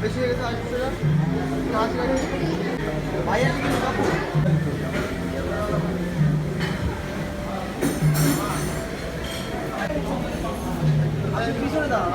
বেশি হয়ে গেছে আসছে কাজ করে ভাইয়া পিছনে দাঁড়া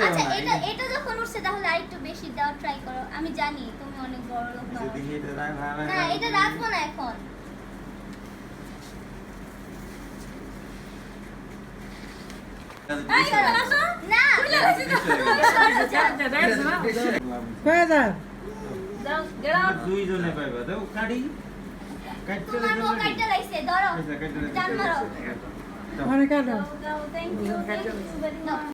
আচ্ছা, আমি জানি তুমি অনেক বড় লোক না এটা রাখব না এখন। দুইজনে পাইবা। দেও গাড়ি তোমার বউ কাটতে লাগছে ধরো। জান মারো।